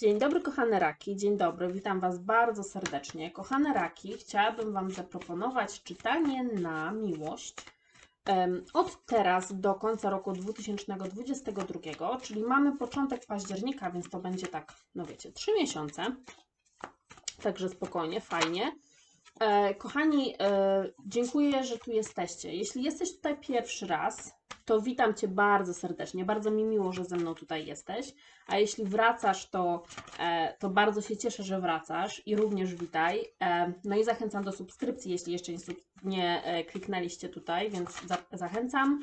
Dzień dobry, kochane raki. Dzień dobry, witam Was bardzo serdecznie. Kochane raki, chciałabym Wam zaproponować czytanie na miłość od teraz do końca roku 2022, czyli mamy początek października, więc to będzie tak, no wiecie, trzy miesiące. Także spokojnie, fajnie. E, kochani, e, dziękuję, że tu jesteście. Jeśli jesteś tutaj pierwszy raz, to witam Cię bardzo serdecznie. Bardzo mi miło, że ze mną tutaj jesteś. A jeśli wracasz, to, e, to bardzo się cieszę, że wracasz i również witaj. E, no i zachęcam do subskrypcji, jeśli jeszcze nie, e, kliknęliście tutaj, więc za, zachęcam.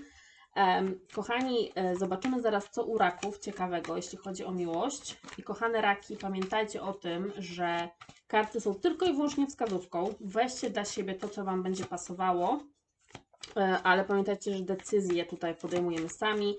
Kochani, zobaczymy zaraz, co u raków ciekawego, jeśli chodzi o miłość. I kochane raki, pamiętajcie o tym, że karty są tylko i wyłącznie wskazówką. Weźcie dla siebie to, co Wam będzie pasowało, ale pamiętajcie, że decyzje tutaj podejmujemy sami.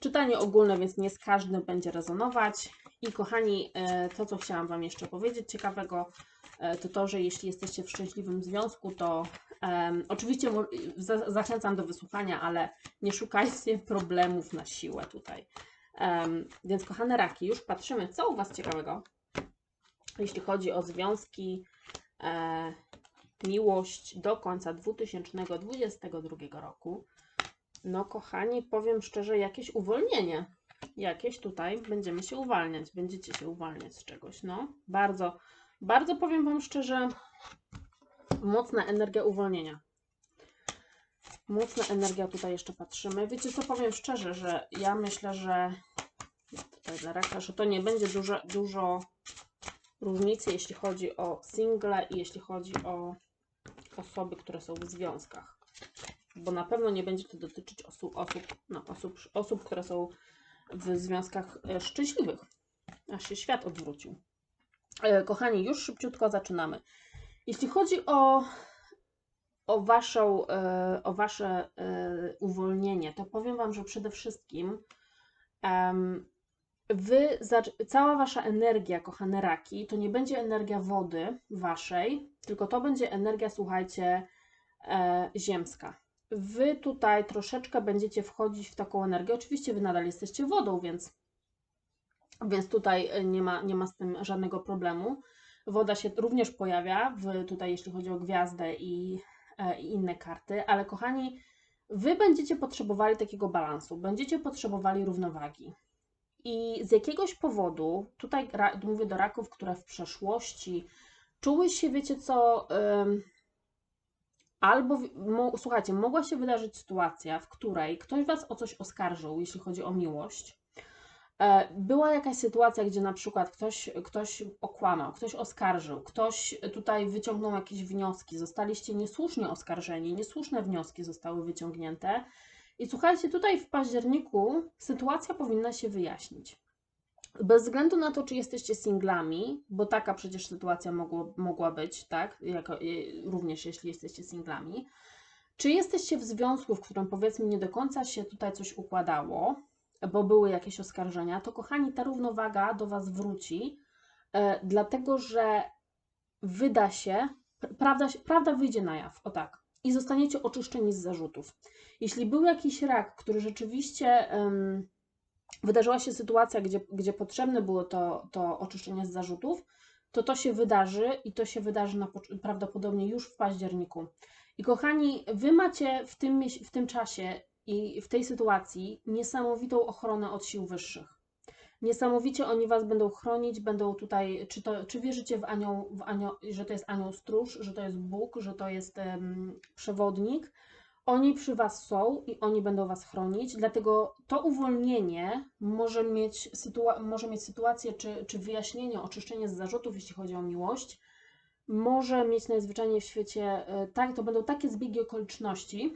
Czytanie ogólne, więc nie z każdym będzie rezonować. I kochani, e, to co chciałam Wam jeszcze powiedzieć ciekawego, e, to to, że jeśli jesteście w szczęśliwym związku, to em, oczywiście za, zachęcam do wysłuchania, ale nie szukajcie problemów na siłę tutaj. Em, więc kochane raki, już patrzymy, co u Was ciekawego, jeśli chodzi o związki, e, miłość do końca 2022 roku. No, kochani, powiem szczerze, jakieś uwolnienie. Jakieś tutaj będziemy się uwalniać, będziecie się uwalniać z czegoś. No, bardzo, bardzo powiem Wam szczerze, mocna energia uwolnienia. Mocna energia tutaj jeszcze patrzymy. Wiecie co, powiem szczerze, że ja myślę, że tutaj dla raka, że to nie będzie dużo, dużo różnicy, jeśli chodzi o single i jeśli chodzi o osoby, które są w związkach bo na pewno nie będzie to dotyczyć osób, osób, no, osób, osób które są w związkach e, szczęśliwych. Aż się świat odwrócił. E, Kochani, już szybciutko zaczynamy. Jeśli chodzi o, o, waszą, e, o Wasze uwolnienie, to powiem Wam, że przede wszystkim Wy, cała Wasza energia, kochane raki, to nie będzie energia wody Waszej, tylko to będzie energia, słuchajcie, e, ziemska wy tutaj troszeczkę będziecie wchodzić w taką energię. Oczywiście wy nadal jesteście wodą, więc, więc tutaj e, nie ma, nie ma z tym żadnego problemu. Woda się również pojawia w, tutaj, jeśli chodzi o gwiazdę i, e, i inne karty, ale kochani, wy będziecie potrzebowali takiego balansu, będziecie potrzebowali równowagi. I z jakiegoś powodu, tutaj mówię do raków, które w przeszłości czuły się, wiecie co, Albo, słuchajcie, mogła się wydarzyć sytuacja, w której ktoś Was o coś oskarżył, jeśli chodzi o miłość. E, Była jakaś sytuacja, gdzie na przykład ktoś, ktoś okłamał, ktoś oskarżył, ktoś tutaj wyciągnął jakieś wnioski, zostaliście niesłusznie oskarżeni, niesłuszne wnioski zostały wyciągnięte. I słuchajcie, tutaj w październiku sytuacja powinna się wyjaśnić. Bez względu na to, czy jesteście singlami, bo taka przecież sytuacja mogło, mogła być, tak? Jako, y, również jeśli jesteście singlami. Czy jesteście w związku, w którym powiedzmy nie do końca się tutaj coś układało, bo były jakieś oskarżenia, to kochani, ta równowaga do Was wróci, e, dlatego że wyda się, pr- prawda, prawda wyjdzie na jaw, o tak, i zostaniecie oczyszczeni z zarzutów. Jeśli był jakiś rak, który rzeczywiście. em, wydarzyła się sytuacja, gdzie, gdzie potrzebne było to, to oczyszczenie z zarzutów, to to się wydarzy i to się wydarzy na, prawdopodobnie już w październiku. I kochani, wy macie w tym, w tym czasie i w tej sytuacji niesamowitą ochronę od sił wyższych. Niesamowicie oni was będą chronić, będą tutaj, czy, to, czy wierzycie w anioł, w anioł, że to jest anioł stróż, że to jest Bóg, że to jest em, przewodnik, oni przy Was są i oni będą Was chronić, dlatego to uwolnienie może mieć, sytua- może mieć sytuację, czy, czy wyjaśnienie, oczyszczenie z zarzutów, jeśli chodzi o miłość, może mieć najzwyczajniej w świecie, e, tak, to będą takie zbiegi okoliczności,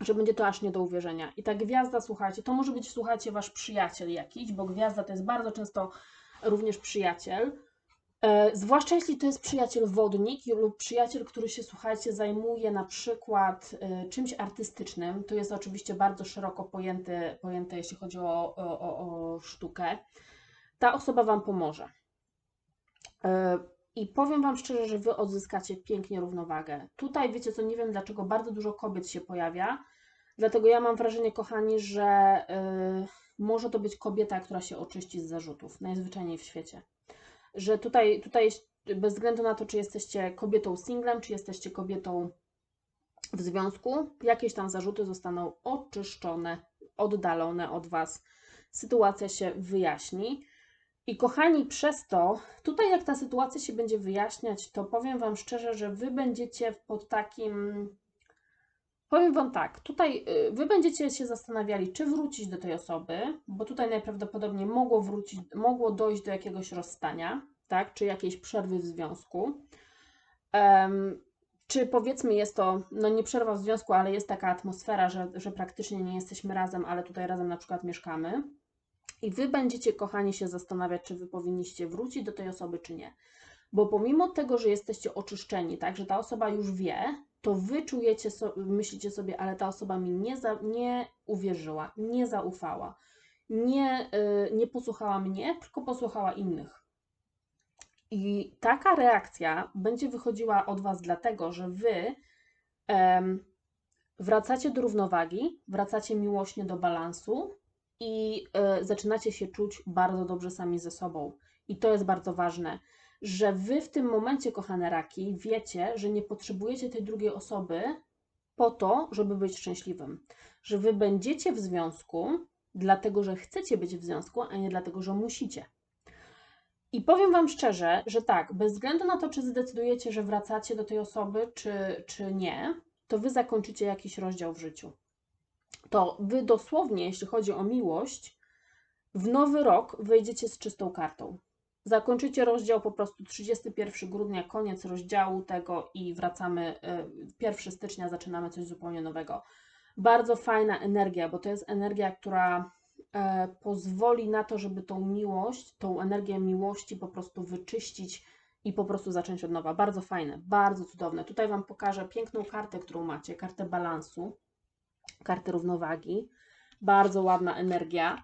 że będzie to aż nie do uwierzenia. I ta gwiazda, słuchajcie, to może być, słuchajcie, Wasz przyjaciel jakiś, bo gwiazda to jest bardzo często również przyjaciel, E, Zwłaszcza jeśli to jest przyjaciel wodnik lub przyjaciel, który się, słuchajcie, zajmuje na przykład e, czymś artystycznym. To jest oczywiście bardzo szeroko pojęte, pojęte jeśli chodzi o, o, o, o sztukę. Ta osoba Wam pomoże. E, I powiem Wam szczerze, że Wy odzyskacie pięknie równowagę. Tutaj, wiecie co, nie wiem dlaczego bardzo dużo kobiet się pojawia, Dlatego ja mam wrażenie, kochani, że y, może to być kobieta, która się oczyści z zarzutów, najzwyczajniej w świecie. Że tutaj, tutaj bez względu na to, czy jesteście kobietą singlem, czy jesteście kobietą w związku, jakieś tam zarzuty zostaną oczyszczone, oddalone od Was. Sytuacja się wyjaśni. I kochani, przez to, tutaj jak ta sytuacja się będzie wyjaśniać, to powiem Wam szczerze, że Wy będziecie pod takim. Powiem Wam tak, tutaj y, Wy będziecie się zastanawiali, czy wrócić do tej osoby, bo tutaj najprawdopodobniej mogło wrócić, mogło dojść do jakiegoś rozstania, tak, czy jakiejś przerwy w związku. Um, czy powiedzmy jest to, no nie przerwa w związku, ale jest taka atmosfera, że, że praktycznie nie jesteśmy razem, ale tutaj razem na przykład mieszkamy. I wy będziecie, kochani, się zastanawiać, czy wy powinniście wrócić do tej osoby, czy nie. Bo pomimo tego, że jesteście oczyszczeni, tak, że ta osoba już wie, to wy czujecie, so, myślicie sobie, ale ta osoba mi nie, za, nie uwierzyła, nie zaufała, nie, yy, nie posłuchała mnie, tylko posłuchała innych. I taka reakcja będzie wychodziła od Was dlatego, że Wy um, wracacie do równowagi, wracacie miłośnie do balansu i y, zaczynacie się czuć bardzo dobrze sami ze sobą. I to jest bardzo ważne, że Wy w tym momencie, kochane raki, wiecie, że nie potrzebujecie tej drugiej osoby po to, żeby być szczęśliwym. Że Wy będziecie w związku, dlatego że chcecie być w związku, a nie dlatego, że musicie. I powiem Wam szczerze, że tak, bez względu na to, czy zdecydujecie, że wracacie do tej osoby, czy, czy nie, to Wy zakończycie jakiś rozdział w życiu. To Wy dosłownie, jeśli chodzi o miłość, w nowy rok wejdziecie z czystą kartą. Zakończycie rozdział po prostu 31 grudnia, koniec rozdziału tego i wracamy 1 y, stycznia, zaczynamy coś zupełnie nowego. Bardzo fajna energia, bo to jest energia, która e, pozwoli na to, żeby tą miłość, tą energię miłości po prostu wyczyścić i po prostu zacząć od nowa. Bardzo fajne, bardzo cudowne. Tutaj Wam pokażę piękną kartę, którą macie, kartę balansu, kartę równowagi. Bardzo ładna energia.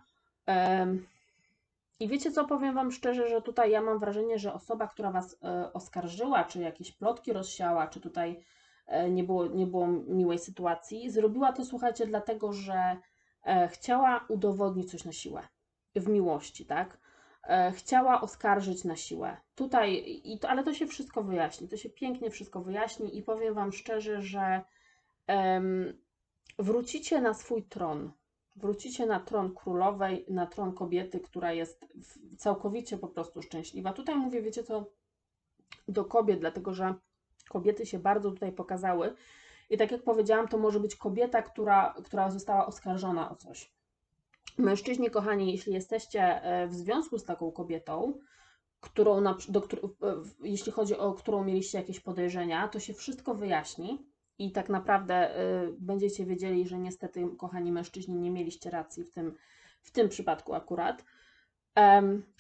I wiecie co, powiem Wam szczerze, że tutaj ja mam wrażenie, że osoba, która Was e, oskarżyła, czy jakieś plotki rozsiała, czy tutaj e, nie było, nie było miłej sytuacji, zrobiła to, słuchajcie, dlatego, że E, chciała udowodnić coś na siłę, w miłości, tak? Chciała oskarżyć na siłę. Tutaj, i to, ale to się wszystko wyjaśni, to się pięknie wszystko wyjaśni i powiem Wam szczerze, że um, wrócicie na swój tron. Wrócicie na tron królowej, na tron kobiety, która jest całkowicie po prostu szczęśliwa. Tutaj mówię, wiecie co, do kobiet, dlatego że kobiety się bardzo tutaj pokazały i tak jak powiedziałam, to może być kobieta, która, która została oskarżona o coś. Mężczyźni, kochani, jeśli jesteście e, w związku z taką kobietą, którą na, do, jeśli chodzi o którą mieliście jakieś podejrzenia, to się wszystko wyjaśni i tak naprawdę y, będziecie wiedzieli, że niestety, kochani mężczyźni, nie mieliście racji w tym, w tym przypadku akurat.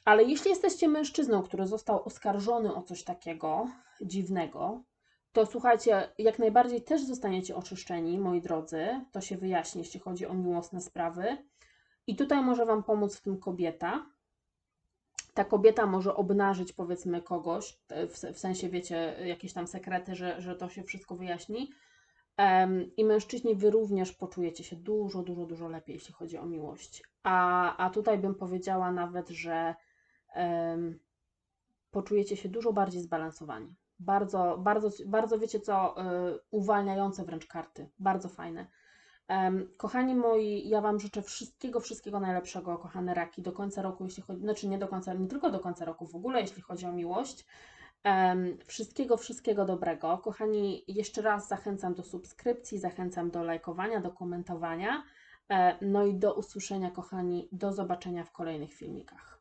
Ale jeśli jesteście mężczyzną, który został oskarżony o coś takiego dziwnego, to słuchajcie, jak najbardziej też zostaniecie oczyszczeni, moi drodzy. To się wyjaśni, jeśli chodzi o miłosne sprawy. I tutaj może Wam pomóc w tym kobieta. Ta kobieta może obnażyć, powiedzmy, kogoś, w sensie, wiecie, jakieś tam sekrety, że, że to się wszystko wyjaśni. Um, I mężczyźni, Wy również poczujecie się dużo, dużo, dużo lepiej, jeśli chodzi o miłość. A, a tutaj bym powiedziała nawet, że um, poczujecie się dużo bardziej zbalansowani. Bardzo, bardzo, bardzo wiecie co, y, uwalniające wręcz karty. Bardzo fajne. Kochani moi, ja Wam życzę wszystkiego, wszystkiego najlepszego, kochane raki, do końca roku, jeśli chodzi, znaczy nie do końca, nie tylko do końca roku, w ogóle jeśli chodzi o miłość. Wszystkiego, wszystkiego dobrego. Kochani, jeszcze raz zachęcam do subskrypcji, zachęcam do lajkowania, do komentowania. E, no i do usłyszenia, kochani, do zobaczenia w kolejnych filmikach.